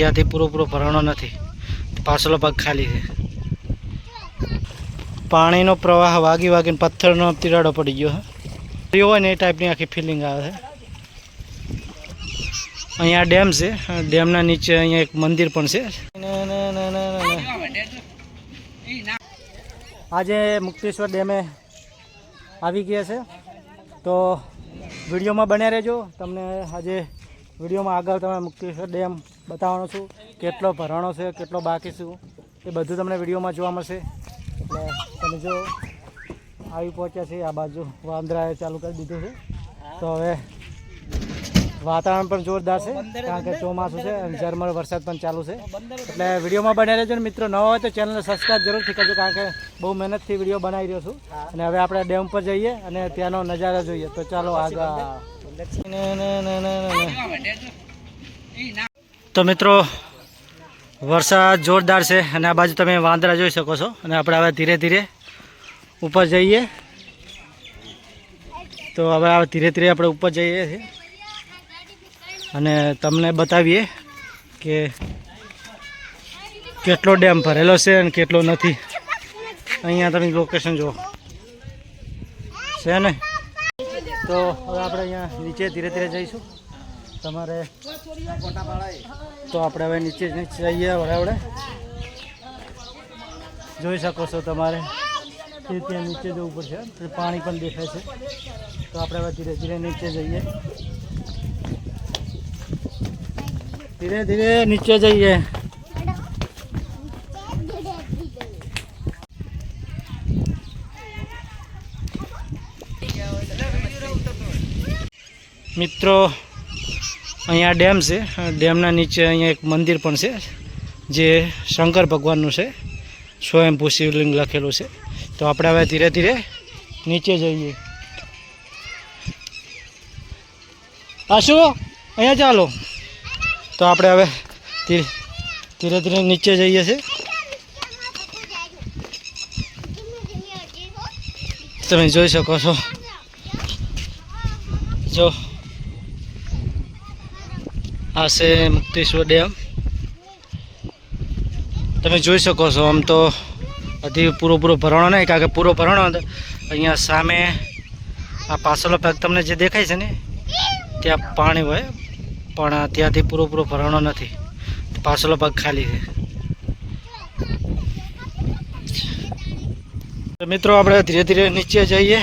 ત્યાંથી પૂરો ભરાણો નથી. પાછલો ભાગ ખાલી છે. પાણીનો પ્રવાહ વાગી વાગીને પથ્થરનો તિરાડો પડી ગયો છે. હોય ને એ ટાઈપની આખી ફિલિંગ આવે છે. અહીંયા ડેમ છે. ડેમના નીચે અહીંયા એક મંદિર પણ છે. આજે મુક્તેશ્વર ડેમે આવી ગયા છે. તો વિડીયોમાં બન્યા રહેજો. તમને આજે વિડીયોમાં આગળ તમે મુક્તેશ્વર ડેમ બતાવવાનો છું, કેટલો ભરાણો છે, કેટલો બાકી છું, એ બધું તમને વિડીયોમાં જોવા મળશે. એટલે તમે જો આવી પહોંચ્યા છે, આ બાજુ વાંદરાએ ચાલુ કરી દીધું છે. તો હવે વાતાવરણ પણ જોરદાર છે, કારણ કે ચોમાસું છે અને ઝરમર વરસાદ પણ ચાલુ છે. એટલે વિડીયોમાં બન્યા રહેજો ને મિત્રો, નવા હોય તો ચેનલને સબસ્ક્રાઈબ જરૂરથી કરજો, કારણ કે બહુ મહેનતથી વીડિયો બનાવી રહ્યો છું. અને હવે આપણે ડેમ પર જઈએ અને ત્યાંનો નજારો જોઈએ. તો ચાલો આગળ. તો મિત્રો, વરસાદ જોરદાર છે અને આ બાજુ તમે વાંદરા જોઈ શકો છો. અને આપણે હવે ધીરે ધીરે ઉપર જઈએ. તો હવે હવે ધીરે ધીરે આપણે ઉપર જઈએ છીએ. અને તમને બતાવીએ કે કેટલો ડેમ ભરેલો છે અને કેટલો નથી. અહીંયા તમે લોકેશન જુઓ. છે ને? તો હવે આપણે અહીંયા નીચે ધીરે ધીરે જઈશું. તમારે તો આપણે હવે નીચે જઈએ વડે વડે જોઈ શકો છો તમારે તે ત્યાં નીચે જવું પડશે પાણી પણ દેખાય છે. તો આપણે હવે ધીરે ધીરે નીચે જઈએ. ધીરે ધીરે નીચે જઈએ. મિત્રો, અહીંયા ડેમ છે. ડેમના નીચે અહીંયા એક મંદિર પણ છે, જે શંકર ભગવાનનું છે. સ્વયંભૂ શિવલિંગ લખેલું છે. તો આપણે હવે ધીરે ધીરે નીચે જઈએ. આશુ, અહીંયા ચાલો તો આપણે હવે ધીરે ધીરે નીચે જઈએ છીએ તમે જોઈ શકો છો. જો આ છે મુક્તેશ્વર ડેમ. તમે જોઈ શકો છો, આમ તો હજી પૂરો પૂરો ભરણો નહીં, કારણ કે પૂરો ભરણો અહીંયા સામે આ પાછળનો ભાગ તમને જે દેખાય છે ને, ત્યાં પાણી હોય, પણ ત્યાંથી પૂરો પૂરો ભરણો નથી. પાછળનો ભાગ ખાલી છે. મિત્રો, આપણે ધીરે ધીરે નીચે જઈએ.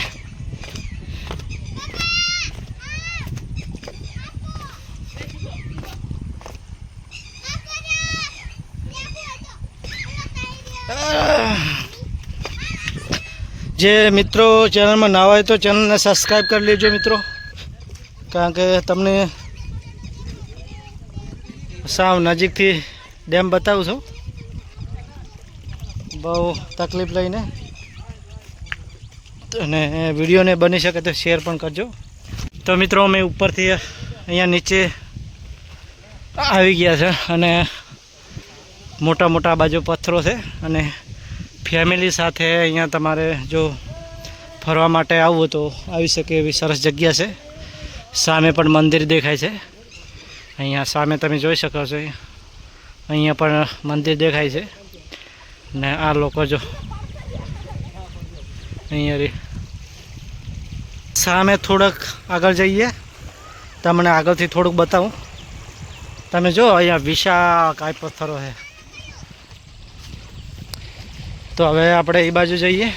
જે મિત્રો ચેનલમાં ના હોય તો ચેનલને સબસ્ક્રાઈબ કરી લેજો મિત્રો. કારણ કે તમને સાવ નજીકથી ડેમ બતાવું છું. બહુ તકલીફ લઈને. અને વિડીયોને બની શકે તો શેર પણ કરજો. તો મિત્રો અમે ઉપરથી અહીંયા નીચે આવી ગયા છે અને મોટા મોટા બાજુ પથ્થરો છે અને ફેમિલી સાથે અહીંયા તમારે જો ફરવા માટે આવવું તો આવી શકે એવી સરસ જગ્યા છે. સામે પણ મંદિર દેખાય છે. અહીંયા સામે તમે જોઈ શકો છો. અહીંયા પણ મંદિર દેખાય છે. ને આ લોકો જો અહીંયા સામે થોડુંક આગળ જઈએ. તમને આગળથી થોડુંક બતાવું. તમે જો અહીંયા વિશાળ કાંઈ પથ્થરો છે. તો હવે આપણે એ બાજુ જઈએ.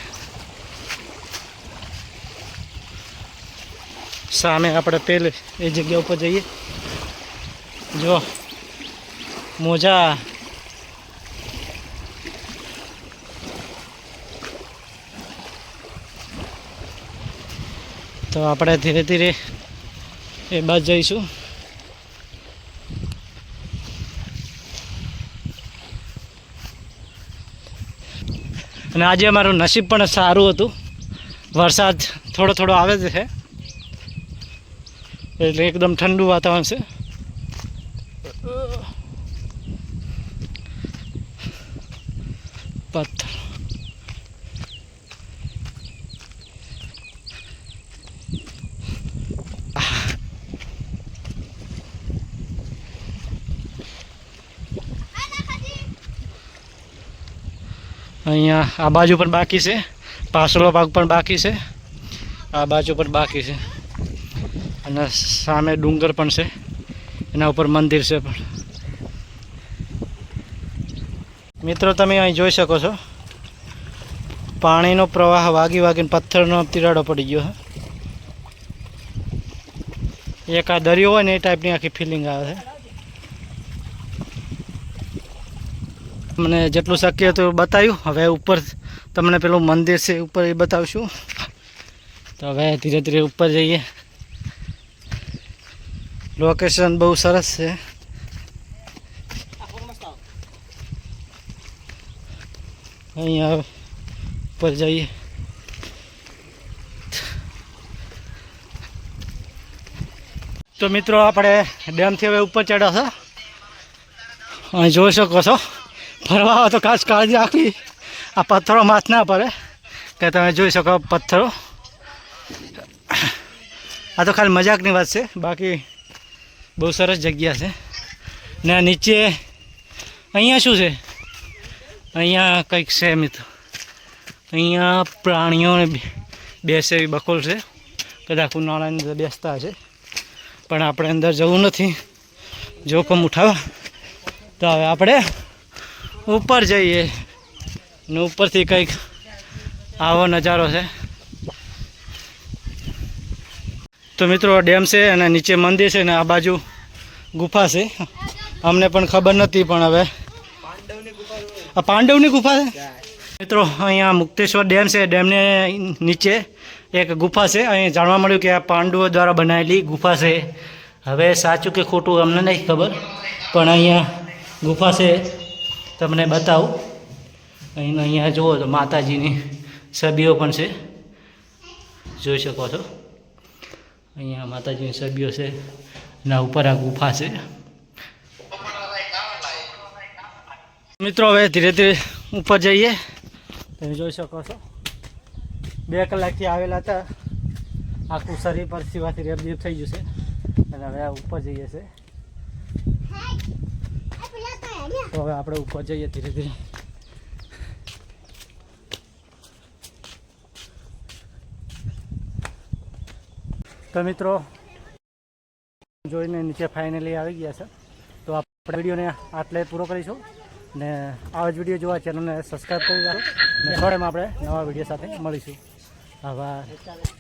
સામે આપણે પેલે એ જગ્યા ઉપર જઈએ. જો, મોજા. તો આપણે ધીરે ધીરે એ બાજુ જઈશું. અને આજે અમારું નસીબ પણ સારું હતું. વરસાદ થોડો થોડો આવે જ છે. એટલે એકદમ ઠંડુ વાતાવરણ છે. પથ્થર અહીંયા આ બાજુ પણ બાકી છે. પાછળનો ભાગ પણ બાકી છે. આ બાજુ પણ બાકી છે. અને સામે ડુંગર પણ છે. એના ઉપર મંદિર છે પણ. મિત્રો, તમે અહીં જોઈ શકો છો. પાણીનો પ્રવાહ વાગી વાગીને પથ્થરનો તિરાડો પડી ગયો છે. એક આ દરિયો હોય ને એ ટાઈપની આખી ફિલિંગ આવે છે. મને જેટલું શક્ય હતું બતાવ્યું. હવે ઉપર તમને પેલું મંદિર છે ઉપર એ બતાવશું. તો હવે ધીરે ધીરે ઉપર જઈએ. લોકેશન બહુ સરસ છે. અહીંયા ઉપર જઈએ. તો મિત્રો, આપણે ડેમથી હવે ઉપર ચડ્યા છે. અહીં જોઈ શકો છો. ફરવા આવો તો ખાસ કાળજી રાખવી. આ પથ્થરો માથ ના પડે. કે તમે જોઈ શકો પથ્થરો. આ તો ખાલી મજાકની વાત છે. બાકી બહુ સરસ જગ્યા છે. ને નીચે અહીંયા શું છે? અહીંયા કંઈક છે મિત્રો અહીંયા પ્રાણીઓને બેસે એવી બકોલ છે. કદાચ ઉનાળાની અંદર બેસતા હશે. પણ આપણે અંદર જવું નથી. જોખમ ઉઠાવવા. તો હવે આપણે ઉપર જઈએ ને ઉપરથી કંઈક આવો નજારો છે. તો મિત્રો ડેમ છે અને નીચે મંદિર છે ને આ બાજુ ગુફા છે. અમને પણ ખબર નથી પણ હવે. આ પાંડવની ગુફા છે? મિત્રો, અહીંયા મુક્તેશ્વર ડેમ છે. ડેમને નીચે એક ગુફા છે. અહીં જાણવા મળ્યું કે આ પાંડવો દ્વારા બનાવેલી ગુફા છે. હવે સાચું કે ખોટું અમને નહીં ખબર. પણ અહીંયા ગુફા છે. તમને બતાવું. અહીં અહીંયા જુઓ તો માતાજીની છબીઓ પણ છે. જોઈ શકો છો. અહીંયા માતાજીની છબીઓ છે. એના ઉપર આ ગુફા છે. મિત્રો, હવે ધીરે ધીરે ઉપર જઈએ. તમે જોઈ શકો છો. બે કલાકથી આવેલા હતા. આખું શરીર પર સિવાથી રેબજીપ થઈ છે. અને હવે આ ઉપર જઈએ છે. તો હવે આપણે ઉપર જઈએ ધીરે ધીરે. તો મિત્રો, જોઈને નીચે ફાઇનલી આવી ગયા છે. તો આપણે વિડીયોને આટલે પૂરો કરીશું ને આવા જ વીડિયો જોવા ચેનલને સબસ્ક્રાઈબ કરી રાખો ને થોડેમાં આપણે નવા વીડિયો સાથે મળીશું. આભાર.